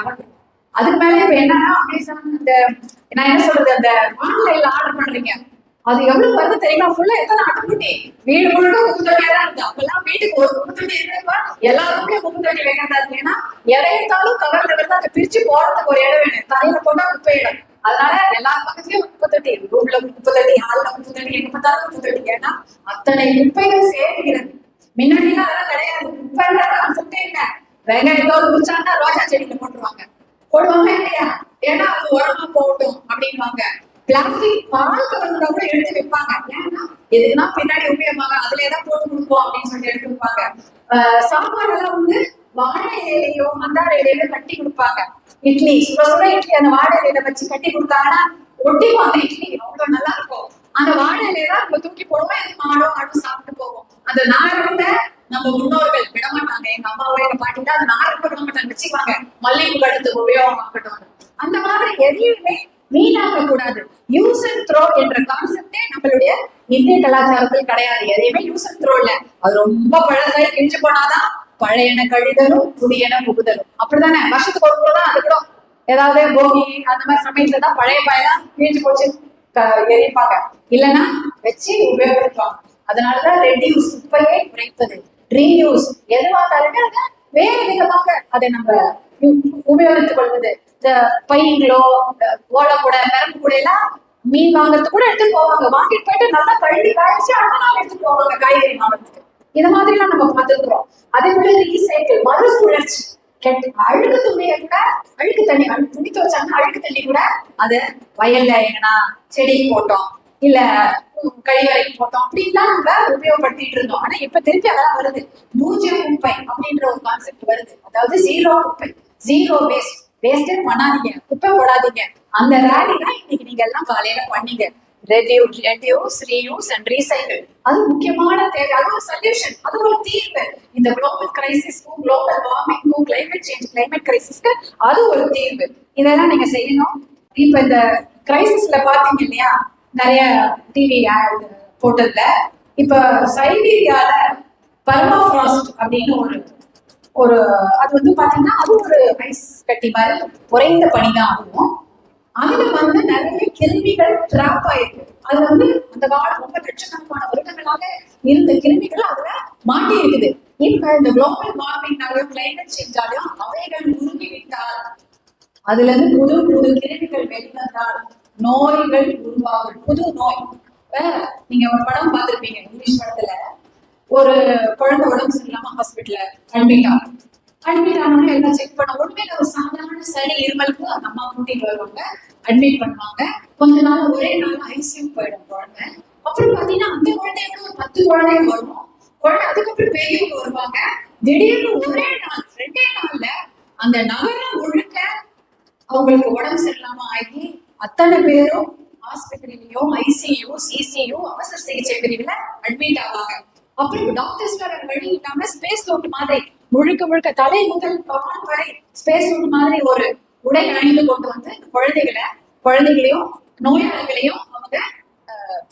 அதுக்கு மேல இப்ப என்னன்னா அமேசான் இந்த நான் என்ன சொல்றது அந்த ஆன்லைன்ல ஆர்டர் பண்றீங்க. அது எவ்வளவு வருது தெரியுமா? ஃபுல்லா எத்தனை அட்டைப்பட்டி வீடு முழுக்க குப்பை தான் இருக்கு. அப்பெல்லாம் வீட்டுக்கு ஒரு குப்பை தொட்டி எல்லாருக்குமே எல்லாருமே வேண்டாம் இருக்கு. ஏன்னா எதை எடுத்தாலும் கவர்ல இருந்து அதை பிரிச்சு போறதுக்கு ஒரு இடம் வேணும். தலையில போட்டா குப்பை இடம். அதனால எல்லா பக்கத்துலயும் குப்பை ரூம்ல குப்பை தொட்டி ஹால்ல குப்பை எங்க பார்த்தாலும் குப்பை ஏன்னா அத்தனை குப்பைகள் சேருகிறது முன்னாடி அதெல்லாம் கிடையாது. குப்பைன்ற கான்செப்டே இல்லை வெங்காயத்தோடு குடிச்சாங்கன்னா ரோஜா செடியில போட்டுருவாங்க. போடுவாங்க இல்லையா? ஏன்னா அது உரமா போகட்டும் அப்படின்வாங்க பிளாஸ்டிக் பால் கவர்ல கூட எடுத்து வைப்பாங்க. ஏன்னா எதுனா பின்னாடி உபயோகமாக அதுல ஏதாவது போட்டு கொடுப்போம் அப்படின்னு சொல்லி எடுத்து வைப்பாங்க. ஆஹ் சாப்பாடு எல்லாம் வந்து வாழை இலையிலையோ மந்தார இலையில கட்டி கொடுப்பாங்க. இட்லி சுட சுட இட்லி அந்த வாழை இலையில வச்சு கட்டி கொடுத்தாங்கன்னா ஒட்டிப்பாங்க இட்லி அவ்வளவு நல்லா இருக்கும். அந்த வாழை இலையை தான் நம்ம தூக்கி போடுவோம் எது மாடோ ஆடும் சாப்பிட்டு போவோம். அந்த நாரோட நம்ம முன்னோர்கள் விட மாட்டாங்க எங்க அம்மாவோ எங்க பாட்டிட்டா அதை நாரம்ப விட மாட்டாங்க வச்சுக்குவாங்க. மல்லிகை கழுத்து உபயோகம் ஆகட்டும். அந்த மாதிரி எதையுமே வீணாக்க கூடாது. யூஸ் அண்ட் த்ரோ என்ற கான்செப்டே நம்மளுடைய இந்திய கலாச்சாரத்தில் கிடையாது. எதையுமே யூஸ் அண்ட் த்ரோ இல்ல. அது ரொம்ப பழசாய் கிழிஞ்சு போனாதான் பழையன கழிதலும் புதியன புகுதலும். அப்படிதானே வருஷத்துக்கு ஒரு முறை தான் அது கூட. ஏதாவது போகி அந்த மாதிரி சமயத்துல தான் பழைய பாயெல்லாம் கிழிஞ்சு போச்சு. எரிப்பாங்க. இல்லைன்னா வச்சு உபயோகப்படுத்துவாங்க அதனாலதான் ரெடியூஸ் குப்பையை குறைப்பது. ரீயூஸ் எதுவா இருந்தாலுமே அதை வேறு விதமாக அதை நம்ம உ- உபயோகித்துக் கொள்வது. இந்த பைங்களோ ஓலை கூட பெரம்பு கூட எல்லாம் மீன் வாங்குறதுக்கு கூட எடுத்துட்டு போவாங்க. வாங்கிட்டு போயிட்டு நல்லா கழுவி காய்ச்சி அடுத்த நாள் எடுத்துட்டு போவாங்க காய்கறி வாங்குறதுக்கு. இந்த மாதிரி எல்லாம் நம்ம பார்த்துருக்கிறோம். அதே போல ரீசைக்கிள் மறுசுழற்சி. கெட்டு அழுக்கு துணியை கூட அழுக்கு தண்ணி துணி துவைச்சாங்கன்னா அழுக்கு தண்ணி கூட அது வயல்ல எங்கன்னா செடி போட்டோம். இல்ல கழிவறைக்கு போட்டோம். அப்படின்லாம் நம்ம உபயோகப்படுத்திட்டு இருந்தோம். ஆனா இப்ப திருப்பி அதெல்லாம் வருது. பூஜ்ய குப்பை அப்படின்ற ஒரு கான்செப்ட் வருது. அதாவது ஜீரோ குப்பை. ஜீரோ வேஸ்ட் வேஸ்டே பண்ணாதீங்க. குப்பை போடாதீங்க. அந்த ரேலி தான் இன்னைக்கு நீங்க எல்லாம் காலையில பண்ணீங்க. Reduce reduce reuse and recycle அது முக்கியமான தேவை. அது ஒரு சொல்யூஷன் அது ஒரு தீர்வு. இந்த குளோபல் கிரைசிஸ்க்கும் குளோபல் வார்மிங்க்கும் கிளைமேட் சேஞ்ச் கிளைமேட் கிரைசிஸ்க்கு அது ஒரு தீர்வு. இதெல்லாம் நீங்க செய்யணும். இப்ப இந்த கிரைசிஸ்ல பாத்தீங்க இல்லையா? நிறைய டிவி போட்டதுல இப்ப சைபீரியால பர்மாஃப்ராஸ்ட் அப்படின்னு ஒரு ஒரு அது வந்து பாத்தீங்கன்னா அது ஒரு ஐஸ் கட்டி மாதிரி குறைந்த பனிதான் ஆகும். அதுல வந்து நிறைய கிருமிகள் டிராப் ஆயிருக்கு. அது வந்து அந்த கால ரொம்ப லட்சக்கணக்கான வருடங்களாக இருந்த கிருமிகள் அதுல மாட்டி இருக்குது. இப்ப இந்த குளோபல் வார்மிங்னாலும் கிளைமேட் சேஞ்சாலும் அவைகள் உருகி விட்டால் அதுல இருந்து புது புது கிருமிகள் வெளிவந்தால் நோய்கள் உருவாகும். புது நோய். இப்ப நீங்க ஒரு படம் பார்த்திருப்பீங்க இங்கிலீஷ் படத்துல. ஒரு குழந்தை உடம்பு சரியில்லாம ஹாஸ்பிட்டல்ல அட்மிட் ஆகும். அட்மிட் ஆனவங்க எல்லாம் செக் பண்ண உண்மையில ஒரு சாதாரண சளி இருமலுக்கு அந்த அம்மா கூட்டிட்டு வருவாங்க. அட்மிட் பண்ணுவாங்க. கொஞ்ச நாள் ஒரே நாள் ஐசியூ போயிடும் குழந்தை. அப்புறம் பாத்தீங்கன்னா அந்த குழந்தைக்கு ஒரு பத்து குழந்தைங்க வரும் குழந்தை அதுக்கப்புறம் பெரியவங்க வருவாங்க. திடீர்னு ஒரே நாள் ரெண்டே நாள்ல அந்த நகரம் முழுக்க அவங்களுக்கு உடம்பு சரியில்லாம ஆகி அத்தனை பேரும் ஹாஸ்பிட்டல்லையும் ஐசியூ சிசியூ அவசர சிகிச்சை பிரிவுல அட்மிட் ஆவாங்க. அப்புறம் டாக்டர்ஸ் வேற வழி இல்லாம ஸ்பேஸ் சூட் மாதிரி முழுக்க முழுக்க தலை முதல் கால் வரை ஸ்பேஸ் சூட் மாதிரி ஒரு உடை அணிந்து கொண்டு வந்து குழந்தைகளை குழந்தைகளையும் நோயாளிகளையும் அவங்க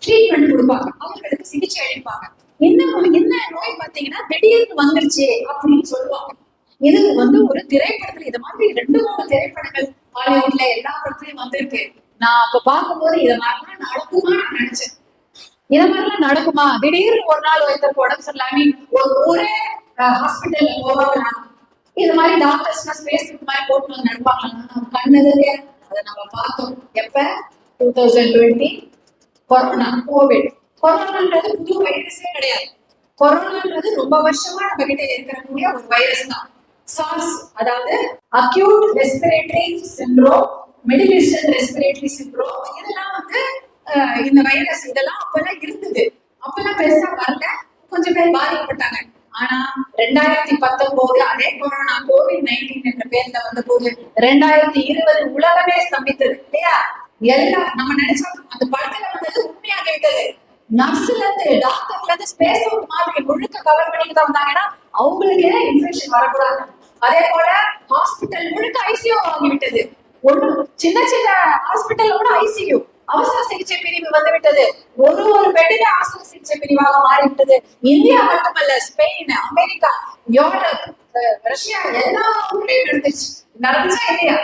ட்ரீட்மெண்ட் கொடுப்பாங்க. அவங்களுக்கு சிகிச்சை அளிப்பாங்க. இந்த இந்த நோய் பாத்தீங்கன்னா திடீர்னு வந்துருச்சு அப்படின்னு சொல்லுவாங்க. இது வந்து ஒரு திரைப்படத்துல இது மாதிரி ரெண்டு மூணு திரைப்படங்கள் ஹாலிவுட்ல எல்லா படத்துலயும் வந்திருக்கு. நான் அப்ப பார்க்கும்போது இத மாதிரிலாம் நடக்குமா நான் நினைச்சேன். இத மாதிரிலாம் நடக்குமா? திடீர்னு ஒரு நாள் ஒருத்தருக்கு உடம்பு சரியில்லாம ஒரு ஒரே ஹாஸ்பிட்டல்ல போவாங்க இது மாதிரி டாக்டர்ஸ் ஸ்பேஸ் மாதிரி போட்டு வந்து நடப்பாங்களா நம்ம கண்ணதுக்கு அதை நம்ம பார்த்தோம். எப்ப? Two thousand twenty corona covid கொரோனான்றது புது வைரஸே கிடையாது. கொரோனான்றது ரொம்ப வருஷமா நம்ம கிட்ட இருக்கக்கூடிய ஒரு வைரஸ் தான். சார்ஸ் அதாவது acute respiratory syndrome middle respiratory syndrome இதெல்லாம் வந்து இந்த வைரஸ் இதெல்லாம் அப்பெல்லாம் இருந்தது. அப்பெல்லாம் பெருசா வரல. கொஞ்சம் பேர் பாதிக்கப்பட்டாங்க. ஆனா ரெண்டாயிரத்தி பத்தொன்பது அதே கொரோனா கோவிட் நைன்டீன் என்ற பேர்ல வந்த போது ரெண்டாயிரத்தி இருபது உலகமே ஸ்தம்பித்தது இல்லையா? எல்லாம் நம்ம நினைச்சோம் அந்த படத்துல வந்தது உண்மையாக கேட்டது நர்ஸ்ல இருந்து டாக்டர்ல இருந்து ஸ்பேஸ் அவுட் மாதிரி முழுக்க கவர் பண்ணிட்டு தான் வந்தாங்கன்னா அவங்களுக்கே இன்ஃபெக்ஷன் வரக்கூடாது. அதே போல ஹாஸ்பிட்டல் முழுக்க ஐசியூ வாங்கி விட்டது சின்ன சின்ன ஹாஸ்பிட்டலோட ஐசியூ அவசர சிகிச்சை பிரிவு வந்து விட்டது ஒரு ஒரு பெட்டில அவசர சிகிச்சை பிரிவாக மாறிவிட்டது. இந்தியா மட்டுமல்ல ஸ்பெயின் அமெரிக்கா யூரோப் ரஷ்யா எல்லா ஊர்லயும் நடந்துச்சு. நடந்துச்சா இல்லையா?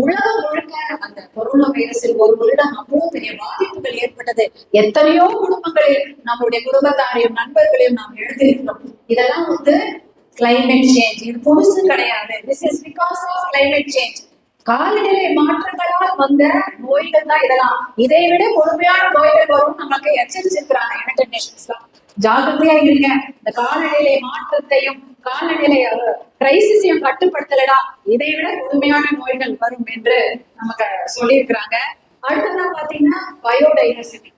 உலகம் முழுக்க அந்த கொரோனா வைரஸில் ஒரு வருடம் அவ்வளவு பெரிய பாதிப்புகள் ஏற்பட்டது. எத்தனையோ குடும்பங்களில் நம்முடைய குடும்பத்தாரையும் நண்பர்களையும் நாம் எழுந்திருக்கிறோம் இதெல்லாம் வந்து கிளைமேட் சேஞ்ச் இது புதுசு கிடையாது. This is because of climate change காலநிலை மாற்றங்களால் வந்த நோய்கள் தான் இதெல்லாம். இதை விட கொடுமையான நோய்கள் வரும் நமக்கு எச்சரிச்சிருக்கிறாங்க யுனைடெட் நேஷன்ஸ்லாம் ஜாகிரதையா இருங்க. இந்த காலநிலை மாற்றத்தையும் காலநிலை கிரைசிஸையும் கட்டுப்படுத்தலடா. இதை விட கொடுமையான நோய்கள் வரும் என்று நமக்கு சொல்லியிருக்கிறாங்க. அடுத்ததான் பாத்தீங்கன்னா பயோடைவர்சிட்டி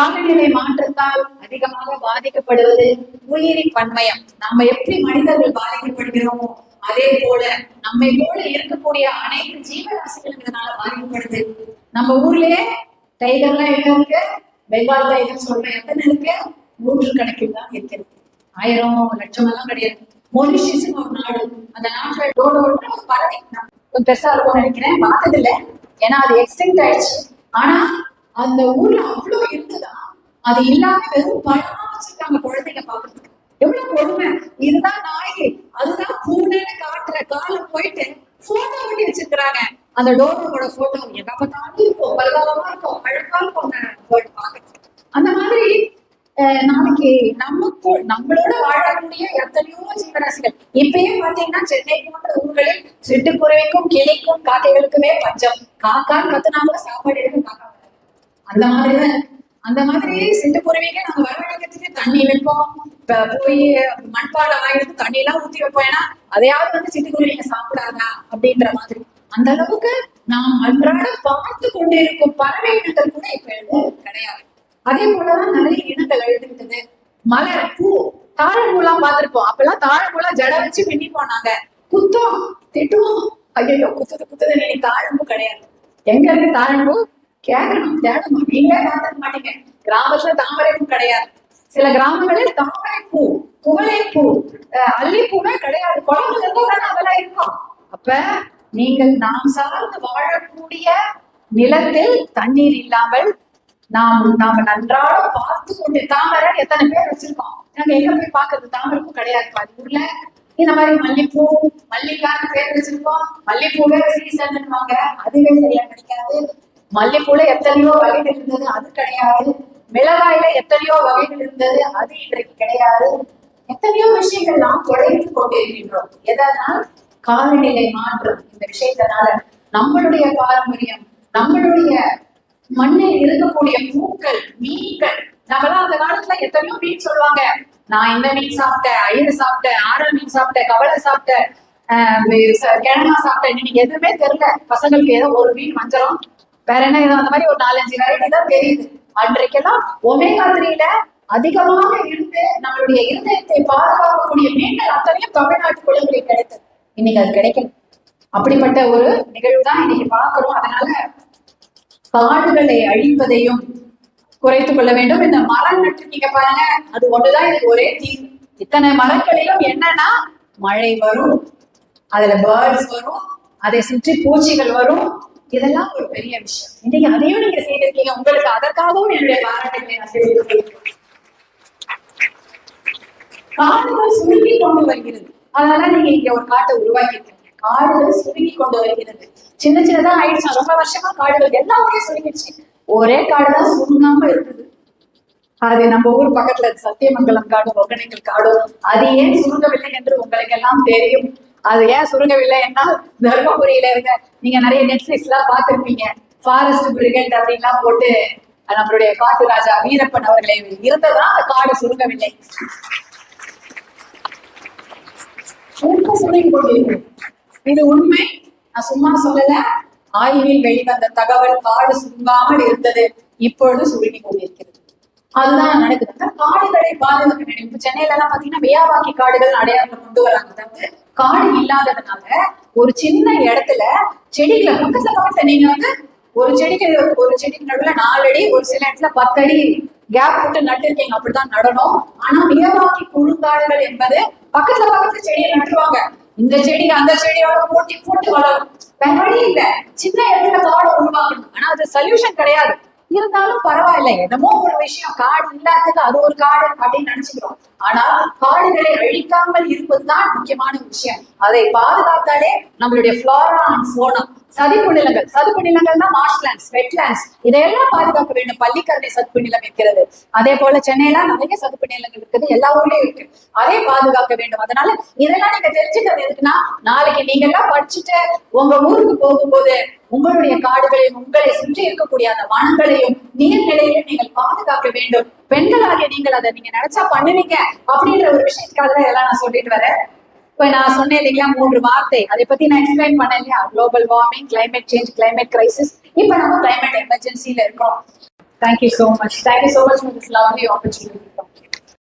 காலநிலை மாற்றத்தால் அதிகமாக பாதிக்கப்படுவது உயிரி பன்மயம். நம்ம எப்படி மனிதர்கள் பாதிக்கப்படுகிறோமோ அதே போல நம்மை போல இருக்கக்கூடிய அனைத்து ஜீவராசிகளும் இதனால பாதிக்கப்படுது. நம்ம ஊர்லயே டைகர்லாம் எங்க இருக்கு? பெங்கால் டைகர் சொல்ற எத்தனை இருக்கு? நூற்று கணக்கில் தான் இருக்கிறது. ஆயிரம் லட்சம் எல்லாம் கிடையாது. மொரிஷியஸ் ஒரு நாடு. அந்த நாட்டுல டோடோட ஒரு பறவை பெருசா இருக்கும்னு நினைக்கிறேன். பார்த்தது இல்லை ஏன்னா அது எக்ஸ்டென்ட் ஆயிடுச்சு. ஆனா அந்த ஊர்ல அவ்வளவு இருந்ததா? அது இல்லாம வெறும் பழமா வச்சிருக்காங்க குழந்தைங்க பாக்குறதுக்கு. எவ்வளவு கொடுமை. இதுதான் நாய். அதுதான் பூனைன்னு காட்டுற காலம் போயிட்டு போட்டோ ஒட்டி வச்சிருக்கிறாங்க. அந்த டோரோட போட்டோ எங்க பார்த்தாலும் இருக்கும். பரவாயில்லமா இருக்கும். அழகா இருக்கும் அந்த bird அந்த மாதிரி நாளைக்கு நமக்கு நம்மளோட வாழக்கூடிய எத்தனையோ ஜீவராசிகள். இப்பயே பாத்தீங்கன்னா சென்னை போன்ற ஊர்களில் சிட்டுக்குருவிக்கும் கிளிக்கும் காக்கைகளுக்குமே பஞ்சம். காக்கா கத்துனா கூட சாப்பாடு எடுத்து காக்கா அந்த மாதிரிதான் அந்த மாதிரி சிட்டுக்குருவிக்கு நாங்க வரவழைக்கிறதுக்கு தண்ணி வைப்போம். போய் மண்பாலை வாங்கிட்டு தண்ணி எல்லாம் ஊத்தி வைப்போம். ஏன்னா அதையாவது வந்து சிட்டுக்குருவிங்க சாப்பிடாதா அப்படின்ற மாதிரி. அந்த அளவுக்கு நாம் அன்றாட பார்த்து கொண்டிருக்கும் பறவை இனங்கள் கூட இப்ப எதுவும் கிடையாது. அதே போலதான் நிறைய இனங்கள் எழுதுகிட்டது மலர் பூ தாழம்பூலாம் பார்த்திருப்போம். அப்பெல்லாம் தாழம்பூலாம் ஜட வச்சு பின்னி போனாங்க குத்தம் திட்டுவோம் ஐயோ குத்துது குத்துது நீ தாழம்பூ கிடையாது. எங்க இருக்கு தாழம்பூ? கேட்கணும் தேடணும் நீங்களே பார்த்துக்க மாட்டீங்க. கிராமத்துல தாமரை பூ கிடையாது. சில கிராமங்களில் தாமரை பூ குவளை பூ அஹ் அல்லிப்பூவே கிடையாது. குழம்புல இருந்தா தானே அதெல்லாம் இருக்கும் அப்ப நீங்கள் நாம் சார்ந்து வாழக்கூடிய நிலத்தில் தண்ணீர் இல்லாமல் நாம் நாம நன்றாக பார்த்து கொண்டு தாமரை எத்தனை பேர் வச்சிருக்கோம்? நாங்க எங்க போய் பாக்குறது தாமரை பூ கிடையாது. பாதி ஊர்ல. இந்த மாதிரி மல்லிப்பூ மல்லிக்கான பேர் வச்சிருக்கோம். மல்லிப்பூவே சீசன் வாங்க அதுவே சரியா கிடைக்காது. மல்லிப்பூல எத்தனையோ வகைகள் இருந்தது அது கிடையாது. மிளகாயில எத்தனையோ வகைகள் இருந்தது அது இன்றைக்கு கிடையாது. எத்தனையோ விஷயங்கள் நாம் குறைத்து கொண்டிருக்கின்றோம். எதனால்? காலநிலை மாற்றம். இந்த விஷயத்தினால நம்மளுடைய பாரம்பரியம் நம்மளுடைய மண்ணில் இருக்கக்கூடிய பூக்கள் மீன்கள் நம்மளாம் அந்த காலத்துல எத்தனையோ மீன் சொல்லுவாங்க. நான் இந்த மீன் சாப்பிட்டேன் ஐயர் சாப்பிட்டேன் ஆரல் மீன் சாப்பிட்டேன் கவலை சாப்பிட்டேன் ஆஹ் கிழங்கா சாப்பிட்டேன். நீங்க எதுவுமே தெரியல. பசங்களுக்கு ஏதோ ஒரு மீன் மஞ்சளம் வேற என்ன ஏதோ அந்த மாதிரி ஒரு நாலஞ்சு வெரைட்டி தான் தெரியுது. அன்றைக்கெல்லாம் ஒமேகா த்ரீல அதிகமாக இருந்து நம்மளுடைய இருதயத்தை பாதுகாக்கக்கூடிய மீண்டல் அத்தனையும் தமிழ்நாட்டு குழந்தைகளுக்கு கிடைத்தது. இன்னைக்கு அது கிடைக்கல. அப்படிப்பட்ட ஒரு நிகழ்வு தான் இன்னைக்கு பார்க்கிறோம். அதனால காடுகளை அழிப்பதையும் குறைத்துக் கொள்ள வேண்டும். இந்த மரம் நட்டுருக்கீங்க பாருங்க அது ஒண்ணுதான் இது ஒரே தீர்வு இத்தனை மரங்களிலும் என்னன்னா மழை வரும் அதுல பேர்ட்ஸ் வரும் அதை சுற்றி பூச்சிகள் வரும் இதெல்லாம் ஒரு பெரிய விஷயம். இன்னைக்கு அதையும் நீங்க செய்திருக்கீங்க. உங்களுக்கு அதற்காகவும் என்னுடைய பாராட்டுகளை நான் தெரிவித்துக் காடுகள் சுருங்கி கொண்டு வருகிறது. அதனால நீங்க இங்க ஒரு காட்டை உருவாக்கி இருக்கீங்க காடுகள் சுருங்கி கொண்டு வருகிறது. சின்ன சின்னதா ஆயிடுச்சு. ரொம்ப வருஷமா காடுகள் எல்லாமே சுருங்கிடுச்சு. ஒரே காடுதான் சுருங்காம இருக்குது. அது நம்ம ஊர் பக்கத்துல சத்தியமங்கலம் காடும் ஒகனைக்கல் காடும் அது ஏன் சுருங்கவில்லை என்று உங்களுக்கு எல்லாம் தெரியும். அது ஏன் சுருங்கவில்லை என்ன தர்மபுரியில இருக்க நீங்க நிறைய நெட்ஃபிளிக்ஸ் எல்லாம் பார்த்திருப்பீங்க. ஃபாரஸ்ட் பிரிகேட் அப்படின்லாம் போட்டு நம்மளுடைய காட்டு ராஜா வீரப்பன் அவர்களை இருந்ததுதான் அந்த காடு சுருங்கவில்லை. இது உண்மை. நான் சும்மா சொல்லல. ஆய்வில் வெளிவந்த தகவல் காடு சுருங்காமல் இருந்தது. இப்பொழுது சுருங்கி கொண்டிருக்கிறது அதுதான் நடக்குது. காடுகளை பாதுகாக்க வேண்டும் இப்ப சென்னையில எல்லாம் பாத்தீங்கன்னா வியாபாக்கி காடுகள் அடையாளம் கொண்டு வராங்க. அதாவது காடு இல்லாததுனால ஒரு சின்ன இடத்துல செடிகளை பக்கத்துல பக்கத்துல நீங்க வந்து ஒரு செடிக்கு ஒரு செடிக்கு நடுவுல நாலு அடி ஒரு சில இடத்துல பத்து அடி கேப் போட்டு நட்டு இருக்கீங்க அப்படிதான் நடணும். ஆனா மியவாக்கி குழுங்காடுகள் என்பது பக்கத்துல பக்கத்துல செடியை நட்டுருவாங்க. இந்த செடி அந்த செடியோட போட்டி போட்டு வளரும். வேற வழி இல்ல. சின்ன இடத்துல காடு உருவாக்கணும். ஆனா அது சொல்யூஷன் கிடையாது. இருந்தாலும் பரவாயில்ல. என்னமோ ஒரு விஷயம். காடு இல்லாததுக்கு அது ஒரு காடு அப்படின்னு நினைச்சுக்கிறோம். ஆனா காடுகளை அழிக்காமல் இருப்பதுதான் முக்கியமான விஷயம். அதை பாதுகாத்தாலே நம்மளுடைய ஃபிளாரா அண்ட் ஃபோனா சதுப்பு நிலங்கள் சதுப்பு நிலங்கள்னா மார்ஷ்லாண்ட்ஸ் வெட்லாண்ட்ஸ் இதையெல்லாம் பாதுகாக்க வேண்டும் பள்ளிக்கரணை சதுப்பு நிலம் இருக்கிறது. அதே போல சென்னையில நிறைய சதுப்பு நிலங்கள் இருக்குது. எல்லா ஊர்லயும் இருக்கு. அதை பாதுகாக்க வேண்டும். அதனால இதெல்லாம் நீங்க தெரிஞ்சுக்கிறது எதுக்குன்னா நாளைக்கு நீங்க எல்லாம் படிச்சுட்டு உங்க ஊருக்கு போகும்போது உங்களுடைய காடுகளையும் உங்களை சுற்றி இருக்கக்கூடிய அந்த வனங்களையும் நீர்நிலையையும் நீங்கள் பாதுகாக்க வேண்டும். பெண்களாகிய நீங்கள் அதை நீங்க நினைச்சா பண்ணுவீங்க. அப்படின்ற ஒரு விஷயத்துக்காக தான் இதெல்லாம் நான் சொல்லிட்டு வரேன். இப்ப நான் சொன்னேன் இல்லையா மூன்று வார்த்தை. அதை பத்தி நான் எக்ஸ்பிளைன் பண்ணேன் இல்லையா? Global warming climate change climate crisis இப்ப நம்ம கிளைமேட் எமர்ஜென்சில இருக்கோம் thank you so much thank you so much for this lovely opportunity.